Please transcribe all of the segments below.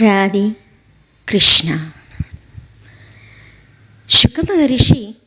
ராதி கிருஷ்ணா சுக மகரிஷி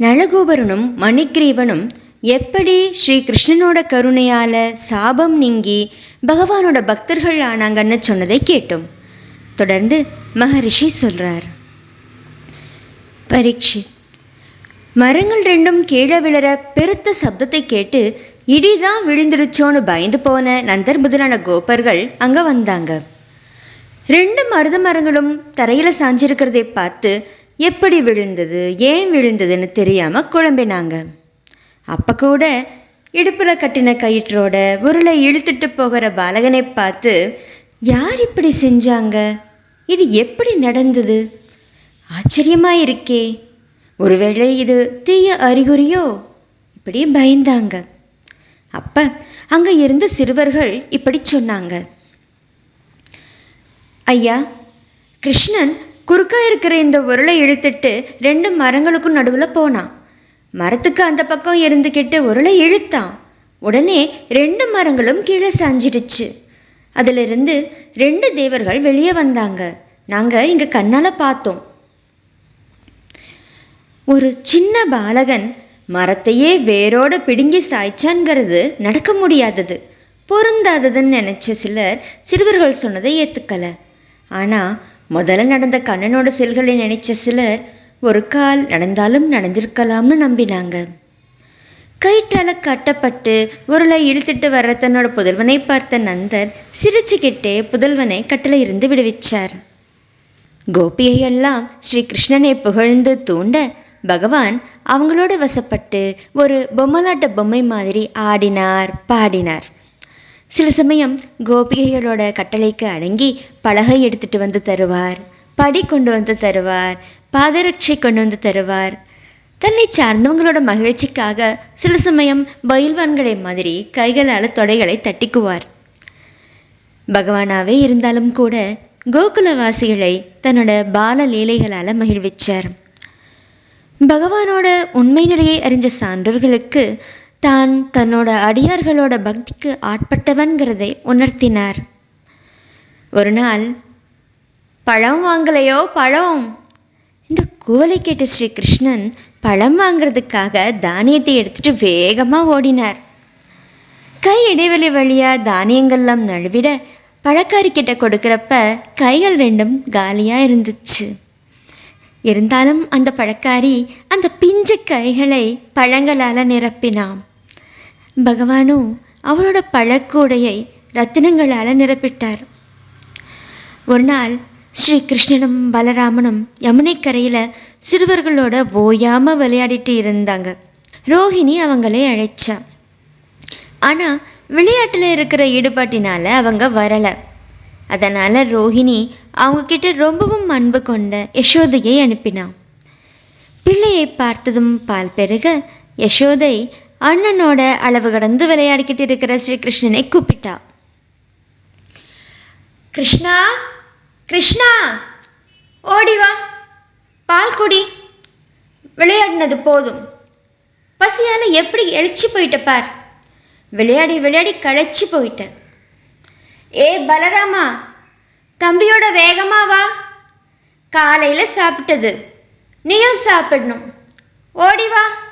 நளகோபரனும் மணிக்ரீவனும் எப்படி ஸ்ரீ கிருஷ்ணனோட கருணையால் சாபம் நீங்கி பகவானோட பக்தர்கள் ஆனாங்கன்னு சொன்னதை கேட்டோம். தொடர்ந்து மகரிஷி சொல்கிறார் பரீட்சித் மரங்கள் ரெண்டும் கீழே விழற பெருத்த சப்தத்தை கேட்டு இடிதான் விழுந்துடுச்சோன்னு பயந்து போன நந்தர் முதலான கோபர்கள் அங்கே வந்தாங்க. ரெண்டு மருத மரங்களும் தரையில் சாஞ்சிருக்கிறதை பார்த்து எப்படி விழுந்தது? ஏன் விழுந்ததுன்னு தெரியாமல் குழம்பினாங்க. அப்போ கூட இடுப்பில் கட்டின கயிற்றோட உருளை இழுத்துட்டு போகிற பாலகனை பார்த்து யார் இப்படி செஞ்சாங்க? இது எப்படி நடந்தது? ஆச்சரியமாக இருக்கே. ஒருவேளை இது தீய அறிகுறியோ? இப்படி பயந்தாங்க. அப்போ அங்கே இருந்த சிறுவர்கள் இப்படி சொன்னாங்க. ஐயா கிருஷ்ணன் குறுக்கா இருக்கிற இந்த உருளை இழுத்துட்டு ரெண்டு மரங்களுக்கும் நடுவில் போனான். மரத்துக்கு அந்த பக்கம் இருந்துக்கிட்டு உருளை இழுத்தான். உடனே ரெண்டு மரங்களும் கீழே சாஞ்சிடுச்சு. அதிலிருந்து ரெண்டு தேவர்கள் வெளியே வந்தாங்க. நாங்கள் இங்கே கண்ணால் பார்த்தோம். ஒரு சின்ன பாலகன் மரத்தையே வேரோட பிடுங்கி சாய்ச்சான்ங்கிறது நடக்க முடியாதது. பொருந்தாததுன்னு நினச்ச சிலர் சிறுவர்கள் சொன்னதை ஏற்றுக்கலை ஆனால் முதல்ல நடந்த கண்ணனோட செயல்களை நினைச்ச சிலர் ஒரு கால் நடந்தாலும் நடந்திருக்கலாம்னு நம்பினாங்க. கயிற்றால கட்டப்பட்டு உருளை இழுத்துட்டு வர்ற தன்னோட புதல்வனை பார்த்த நந்தர் சிரிச்சுக்கிட்டே புதல்வனை கட்டில இருந்து விடுவிச்சார். கோபியையெல்லாம் ஸ்ரீ கிருஷ்ணனை புகழ்ந்து தூண்ட பகவான் அவங்களோட வசப்பட்டு ஒரு பொம்மலாட்ட பொம்மை மாதிரி ஆடினார் பாடினார். சில சமயம் கோபிகைகளோட கட்டளைக்கு அடங்கி பலகை எடுத்துட்டு வந்து தருவார். படி கொண்டு வந்து தருவார். பாதரட்சை கொண்டு வந்து தருவார். தன்னை சார்ந்தவங்களோட மகிழ்ச்சிக்காக சில சமயம் பயில்வான்களை மாதிரி கைகளால் தொடைகளை தட்டிக்குவார். பகவானாவே இருந்தாலும் கூட கோகுலவாசிகளை தன்னோட பால லீலைகளால் மகிழ்விச்சார். பகவானோட உண்மை நிலையை அறிஞ்ச சான்றோர்களுக்கு தான் தன்னோட அடியார்களோட பக்திக்கு ஆட்பட்டவன்கிறதை உணர்த்தினார். ஒரு நாள் பழம் வாங்கலையோ பழம்? இந்த கூலை கேட்ட ஸ்ரீ கிருஷ்ணன் பழம் வாங்குறதுக்காக தானியத்தை எடுத்துட்டு வேகமாக ஓடினார். கை இடைவெளி வழியாக தானியங்கள்லாம் நழுவிட பழக்காரி கிட்ட கொடுக்குறப்ப கைகள் ரெண்டும் காலியாக இருந்துச்சு. இருந்தாலும் அந்த பழக்காரி அந்த பிஞ்சு கைகளை பழங்களால் நிரப்பினான். பகவானும் அவளோட பழக்கூடையை ரத்தினங்களால் நிரப்பிட்டார் ஒரு நாள் ஸ்ரீ கிருஷ்ணனும் பலராமனும் யமுனைக்கரையில் சிறுவர்களோட ஓயாமல் விளையாடிட்டு இருந்தாங்க. ரோஹிணி அவங்களே அழைச்சா. ஆனால் விளையாட்டில் இருக்கிற ஈடுபாட்டினால் அவங்க வரலை. அதனால் ரோஹிணி அவங்கக்கிட்ட ரொம்பவும் அன்பு கொண்ட யசோதையை அனுப்பினான். பிள்ளையை பார்த்ததும் பால் பெருக யசோதை அண்ணனோட அளவு கடந்து விளையாடிக்கிட்டு இருக்கிற ஸ்ரீகிருஷ்ணனை கூப்பிட்டா. கிருஷ்ணா கிருஷ்ணா ஓடி வா. பால் குடி. விளையாடினது போதும். பசியால் எப்படி எழுச்சி போயிட்ட பார். விளையாடி விளையாடி களைச்சி போயிட்ட. ஏ பலராமா தம்பியோட வேகமா வா. காலையில் சாப்பிட்டது. நீயும் சாப்பிடணும். ஓடி வா.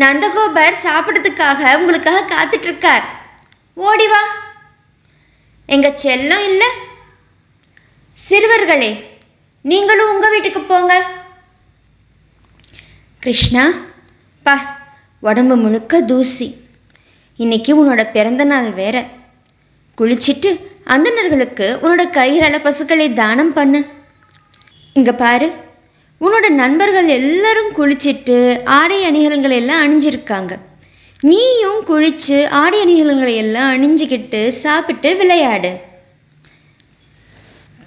நந்தகோபர் சாப்பிட்றதுக்காக உங்களுக்காக காத்துட்டு இருக்கார் ஓடி வா. எங்க செல்லம் இல்லை. சிறுவர்களே நீங்களும் உங்க வீட்டுக்கு போங்க. கிருஷ்ணா பா உடம்பு முழுக்க தூசி. இன்னைக்கு உன்னோட பிறந்த நாள் வேற. குளிச்சிட்டு அந்தணர்களுக்கு உன்னோட கைகளால் பசுக்களை தானம் பண்ணு. இங்கே பாரு. உன்னோட நண்பர்கள் எல்லாரும் குளிச்சிட்டு ஆடை அணிகலன்களை எல்லாம் அணிஞ்சிருக்காங்க. நீயும் குளிச்சு ஆடை அணிகலன்களை எல்லாம் அணிஞ்சிக்கிட்டு சாப்பிட்டு விளையாடு.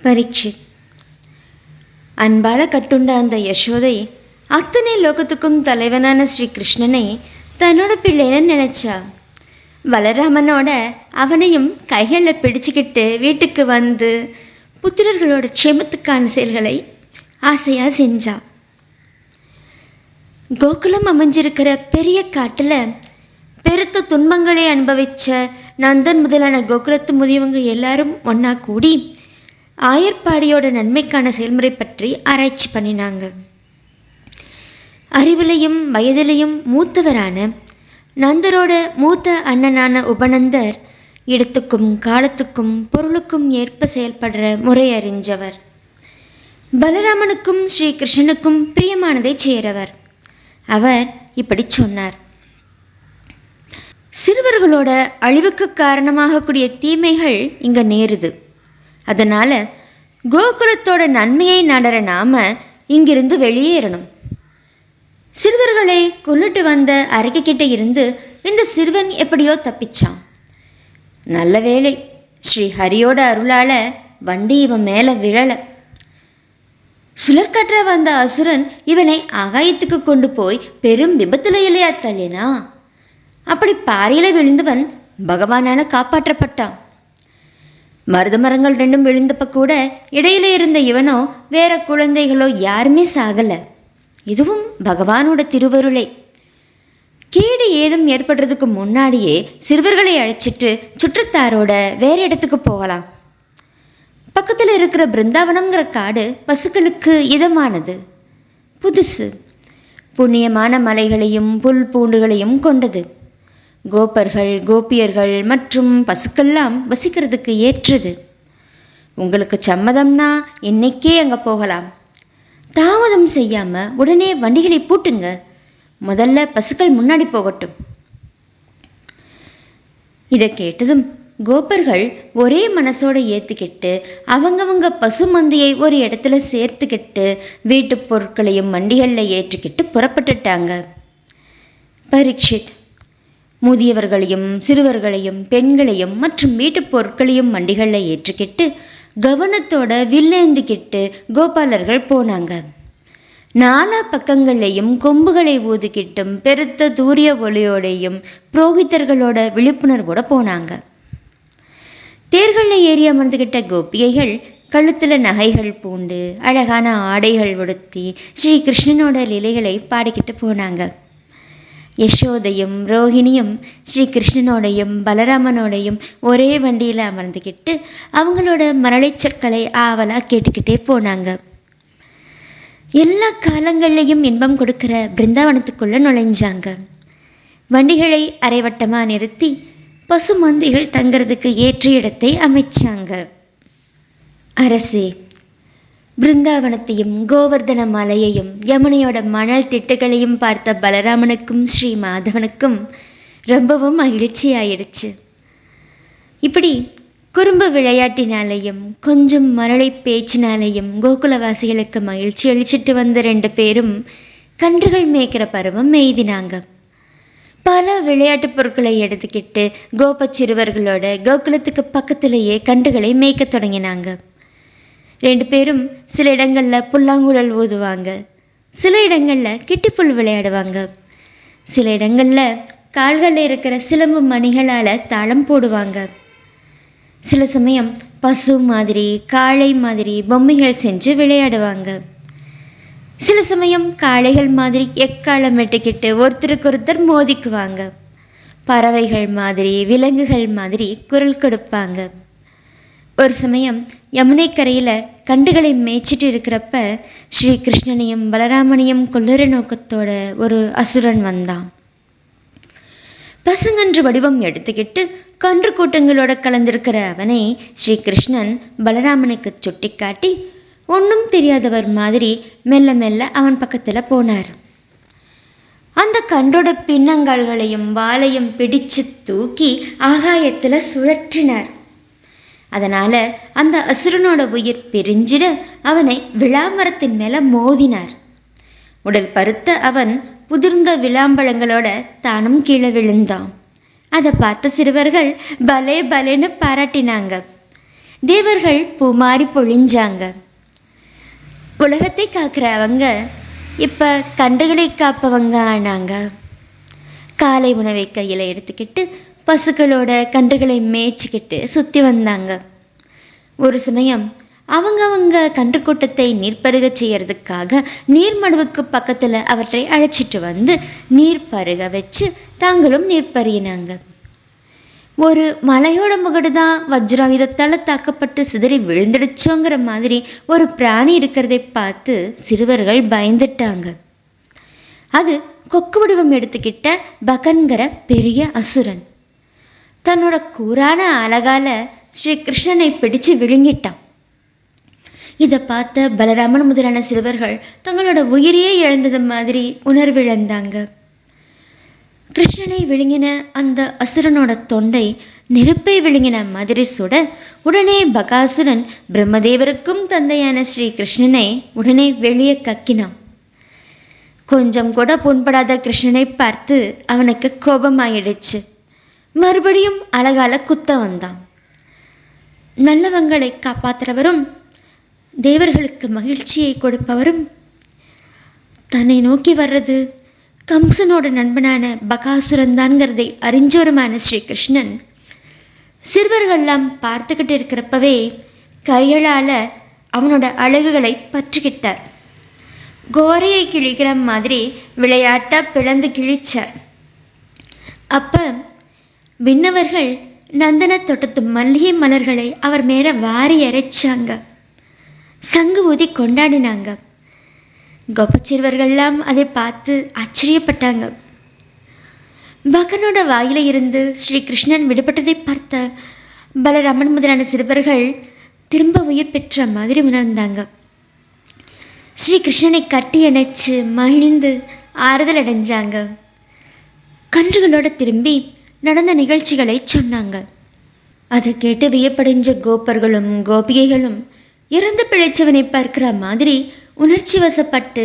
பரீட்சித் அன்பால கட்டுண்ட அந்த யசோதை அத்தனை லோகத்துக்கும் தலைவனான ஸ்ரீ கிருஷ்ணனை தன்னோட பிள்ளைன்னு நினைச்சா. பலராமனோட அவனையும் கைகளில் பிடிச்சிக்கிட்டு வீட்டுக்கு வந்து புத்திரர்களோட க்ஷேமத்துக்கான செயல்களை ஆசையாக செஞ்சா. கோகுலம் அமைஞ்சிருக்கிற பெரிய காட்டில் பெருத்த துன்பங்களை அனுபவிச்ச நந்தன் முதலான கோகுலத்து முதியவங்க எல்லாரும் ஒன்றா கூடி ஆயர்பாடியோட நன்மைக்கான செயல்முறை பற்றி ஆராய்ச்சி பண்ணினாங்க. அறிவிலையும் வயதிலையும் மூத்தவரான நந்தரோட மூத்த அண்ணனான உபநந்தர் இடத்துக்கும் காலத்துக்கும் பொருளுக்கும் ஏற்ப செயல்படுற முறை அறிஞ்சவர். பலராமனுக்கும் ஸ்ரீ கிருஷ்ணனுக்கும் பிரியமானதை செய்கிறவர். அவர் இப்படி சொன்னார். சிறுவர்களோட அழிவுக்கு காரணமாகக்கூடிய தீமைகள் இங்கே நேருது. அதனால் கோகுலத்தோட நன்மையை நடற நாம இங்கிருந்து வெளியேறணும். சிறுவர்களை கொண்டுட்டு வந்த அறைக்கிட்ட இருந்து இந்த சிறுவன் எப்படியோ தப்பிச்சான். நல்ல வேலை ஸ்ரீ ஹரியோட அருளால வண்டி இவன் மேலே விழலை. சுழற்கற்ற வந்த அசுரன் இவனை ஆகாயத்துக்கு கொண்டு போய் பெரும் விபத்துல இல்லையா தள்ளினா அப்படி பாறையில் விழுந்தவன் பகவானால் காப்பாற்றப்பட்டான். மருத மரங்கள் ரெண்டும் விழுந்தப்ப கூட இடையில இருந்த இவனோ வேற குழந்தைகளோ யாருமே சாகலை. இதுவும் பகவானோட திருவருளை. கேடு ஏதும் ஏற்படுறதுக்கு முன்னாடியே சிறுவர்களை அழைச்சிட்டு சுற்றத்தாரோட வேற இடத்துக்கு போகலாம். பக்கத்தில் இருக்கிற பிருந்தாவனங்கிற காடு பசுக்களுக்கு இதமானது. புதுசு. புண்ணியமான மலைகளையும் புல் பூண்டுகளையும் கொண்டது. கோபர்கள் கோபியர்கள் மற்றும் பசுக்கெல்லாம் வசிக்கிறதுக்கு ஏற்றது. உங்களுக்கு சம்மதம்னா என்னைக்கே அங்கே போகலாம். தாமதம் செய்யாமல் உடனே வண்டிகளை பூட்டுங்க. முதல்ல பசுக்கள் முன்னாடி போகட்டும். இதை கேட்டதும் கோபர்கள் ஒரே மனசோட ஏற்றுக்கிட்டு அவங்கவங்க பசுமந்தியை ஒரு இடத்துல சேர்த்துக்கிட்டு வீட்டு பொருட்களையும் வண்டிகளில் ஏற்றிக்கிட்டு புறப்பட்டுட்டாங்க. பரீட்சித் முதியவர்களையும் சிறுவர்களையும் பெண்களையும் மற்றும் வீட்டுப் பொருட்களையும் வண்டிகளில் ஏற்றிக்கிட்டு கவனத்தோட வில்லேந்துக்கிட்டு கோபாலர்கள் போனாங்க. நாலா பக்கங்களையும் கொம்புகளை ஊதுக்கிட்டும் பெருத்த தூரிய ஒளியோடையும் புரோகிதர்களோட விழிப்புணர்வோட போனாங்க. தேர்களில் ஏறி அமர்ந்துகிட்ட கோபிகைகள் கழுத்தில் நகைகள் பூண்டு அழகான ஆடைகள் உடுத்தி ஸ்ரீ கிருஷ்ணனோட லீலைகளை பாடிக்கிட்டு போனாங்க. யசோதையும் ரோஹிணியும் ஸ்ரீ கிருஷ்ணனோடையும் பலராமனோடையும் ஒரே வண்டியில் அமர்ந்துக்கிட்டு அவங்களோட மரளை சொற்களை ஆவலாக கேட்டுக்கிட்டே போனாங்க. எல்லா காலங்கள்லையும் இன்பம் கொடுக்குற பிருந்தாவனத்துக்குள்ளே நுழைஞ்சாங்க. வண்டிகளை அரைவட்டமாக நிறுத்தி பசுமந்திகள் தங்கிறதுக்கு ஏற்ற இடத்தை அமைச்சாங்க. அரசே பிருந்தாவனத்தையும் கோவர்தன மலையையும் யமுனையோட மணல் திட்டுகளையும் பார்த்த பலராமனுக்கும் ஸ்ரீ மாதவனுக்கும் ரொம்பவும் மகிழ்ச்சி ஆயிடுச்சு இப்படி குறும்பு விளையாட்டினாலேயும் கொஞ்சம் மரளை பேச்சினாலேயும் கோகுலவாசிகளுக்கு மகிழ்ச்சி அளிச்சிட்டு வந்த ரெண்டு பேரும் கன்றுகள் மேய்க்கிற பருவம் மெய்தினாங்க பல விளையாட்டுப் பொருட்களை எடுத்துக்கிட்டு கோப சிறுவர்களோட கோகுலத்துக்கு பக்கத்திலேயே கன்றுகளை மேய்க்க தொடங்கினாங்க. ரெண்டு பேரும் சில இடங்களில் புல்லாங்குழல் ஊதுவாங்க. சில இடங்களில் கிட்டிப்புல் விளையாடுவாங்க. சில இடங்களில் கால்களில் இருக்கிற சிலம்பு மணிகளால் தாளம் போடுவாங்க. சில சமயம் பசு மாதிரி காளை மாதிரி பொம்மைகள் செஞ்சு விளையாடுவாங்க. சில சமயம் காளைகள் மாதிரி எக்காலம் வெட்டிக்கிட்டு ஒருத்தருக்கு ஒருத்தர் மோதிக்குவாங்க. பறவைகள் மாதிரி விலங்குகள் மாதிரி குரல் கொடுப்பாங்க. ஒரு சமயம் யமுனை கரையில் கண்டுகளை மேய்ச்சிட்டு இருக்கிறப்ப ஸ்ரீ கிருஷ்ணனையும் பலராமனையும் கொல்லுற நோக்கத்தோட ஒரு அசுரன் வந்தான். பசுங்கன்று வடிவம் எடுத்துக்கிட்டு கன்று கூட்டங்களோட கலந்திருக்கிற அவனை ஸ்ரீ கிருஷ்ணன் பலராமனுக்கு சுட்டிக்காட்டி ஒன்றும் தெரியாதவர் மாதிரி மெல்ல மெல்ல அவன் பக்கத்தில் போனார். அந்த கன்றோட பின்னங்கால்களையும் வாலையும் பிடிச்சு தூக்கி ஆகாயத்தில் சுழற்றினார். அதனால் அந்த அசுரனோட உயிர் பிரிஞ்சிட அவனை விளாமரத்தின் மேலே மோதினார். உடல் பருத்த அவன் புதிர்ந்த விளாம்பழங்களோட தானும் கீழே விழுந்தான். அதை பார்த்த சிறுவர்கள் பலே பலேன்னு பாராட்டினாங்க. தேவர்கள் பூமாரி பொழிஞ்சாங்க. உலகத்தை காக்கிறவங்க இப்போ கன்றுகளை காப்பவங்க ஆனாங்க. காலை உணவை கையில் எடுத்துக்கிட்டு பசுக்களோட கன்றுகளை மேய்ச்சிக்கிட்டு சுற்றி வந்தாங்க. ஒரு சமயம் அவங்க அவங்க கன்று கூட்டத்தை நீர் செய்யறதுக்காக நீர்மடுவுக்கு பக்கத்தில் அவற்றை அழைச்சிட்டு வந்து நீர் பருக வச்சு தாங்களும் நீர் பருகினாங்க. ஒரு மலையோட முகடு தான் வஜ்ராயுதத்தால் தாக்கப்பட்டு சிதறி விழுந்துடுச்சோங்கிற மாதிரி ஒரு பிராணி இருக்கிறதை பார்த்து சிறுவர்கள் பயந்துட்டாங்க. அது கொக்கு வடிவம் எடுத்துக்கிட்ட பகன்கிற பெரிய அசுரன். தன்னோட கூரான அழகால ஸ்ரீ கிருஷ்ணனை பிடிச்சு விழுங்கிட்டான். இதை பார்த்த பலராமன் முதலான சிறுவர்கள் தங்களோட உயிரையே இழந்தது மாதிரி உணர்விழந்தாங்க. கிருஷ்ணனை விழுங்கின அந்த அசுரனோட தொண்டை நெருப்பை விழுங்கின மாதிரி சுட உடனே பகாசுரன் பிரம்மதேவருக்கும் தந்தையான ஸ்ரீ கிருஷ்ணனை உடனே வெளியே கக்கினான். கொஞ்சம் கூட புண்படாத கிருஷ்ணனை பார்த்து அவனுக்கு கோபமாயிடுச்சு. மறுபடியும் அழகால குத்த வந்தான். நல்லவங்களை காப்பாற்றுறவரும் தேவர்களுக்கு மகிழ்ச்சியை கொடுப்பவரும் தன்னை நோக்கி வர்றது கம்சனோட நண்பனான பகாசுரன் தான்ங்கிறதை அறிஞ்சோருமான ஸ்ரீகிருஷ்ணன். சிறுவர்கள்லாம் பார்த்துக்கிட்டு இருக்கிறப்பவே கைகளால் அவனோட அழகுகளை பற்றிக்கிட்டார். கோரையை கிழிக்கிற மாதிரி விளையாட்டாக பிளந்து கிழிச்சார். அப்போ விண்ணவர்கள் நந்தன தோட்டத்து மல்லிகை மலர்களை அவர் மேலே வாரி இறைச்சாங்க சங்கு ஊதி கொண்டாடினாங்க. கோபச்சிறுவர்கள்லாம் அதை பார்த்து ஆச்சரியப்பட்டாங்க. பகனோட வாயில இருந்து ஸ்ரீ கிருஷ்ணன் விடுபட்டதை பார்த்த பலராமன் முதலான சிறுவர்கள் திரும்ப உயிர் பெற்ற மாதிரி உணர்ந்தாங்க. ஸ்ரீ கிருஷ்ணனை கட்டி அணைச்சு மகிழ்ந்து ஆறுதல் அடைஞ்சாங்க. கன்றுகளோட திரும்பி நடந்த நிகழ்ச்சிகளை சொன்னாங்க. அதை கேட்டு வியப்படைஞ்ச கோப்பர்களும் கோபிகைகளும் இறந்து பிழைச்சவனை பார்க்கிற மாதிரி உணர்ச்சி வசப்பட்டு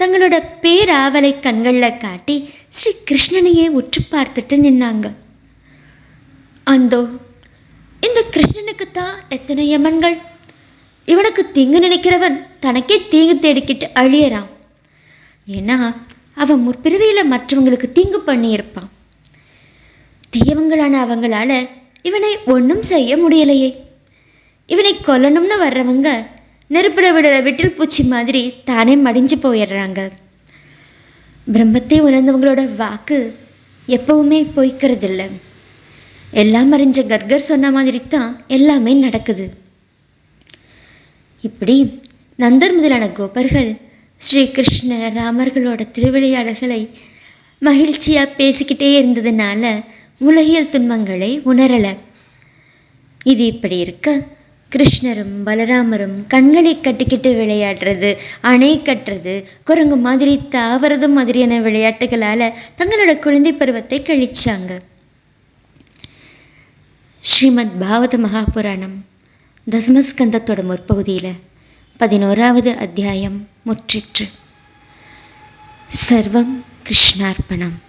தங்களோட பேராவலை கண்களில் காட்டி ஸ்ரீ கிருஷ்ணனையே உற்று பார்த்துட்டு நின்னாங்க. அந்தோ இந்த கிருஷ்ணனுக்கு தான் எத்தனை யமன்கள் இவனுக்கு தீங்கு நினைக்கிறவன் தனக்கே தீங்கு தேடிக்கிட்டு அழியறான். ஏன்னா அவன் முற்பிறவியில் மற்றவங்களுக்கு தீங்கு பண்ணியிருப்பான். தீயவங்களான அவங்களால இவனை ஒன்றும் செய்ய முடியலையே. இவனை கொல்லணும்னு வர்றவங்க நெருப்பில் விடுற விட்டில் பூச்சி மாதிரி தானே மடிஞ்சு போயிடுறாங்க. பிரம்மத்தை உணர்ந்தவங்களோட வாக்கு எப்பவுமே பொய்க்கிறதில்ல. எல்லாம் அறிஞ்ச கர்கர் சொன்ன மாதிரி தான் எல்லாமே நடக்குது. இப்படி நந்தர் முதலான கோபர்கள் ஸ்ரீ கிருஷ்ண ராமர்களோட திருவிளையாடல்களை மகிழ்ச்சியாக பேசிக்கிட்டே இருந்ததுனால உலகியல் துன்பங்களை உணரலை. இது இப்படி இருக்க கிருஷ்ணரும் பலராமரும் கண்களை கட்டிக்கிட்டு விளையாடுறது அணை கட்டுறது குரங்கு மாதிரி தாவறது மாதிரியான விளையாட்டுகளால் தங்களோட குழந்தை பருவத்தை கழிச்சாங்க. ஸ்ரீமத் பாவத மகாபுராணம் தசமஸ்கந்தத்தோட முற்பகுதியில் பதினோராவது அத்தியாயம் முற்றிற்று. சர்வம் கிருஷ்ணார்ப்பணம்.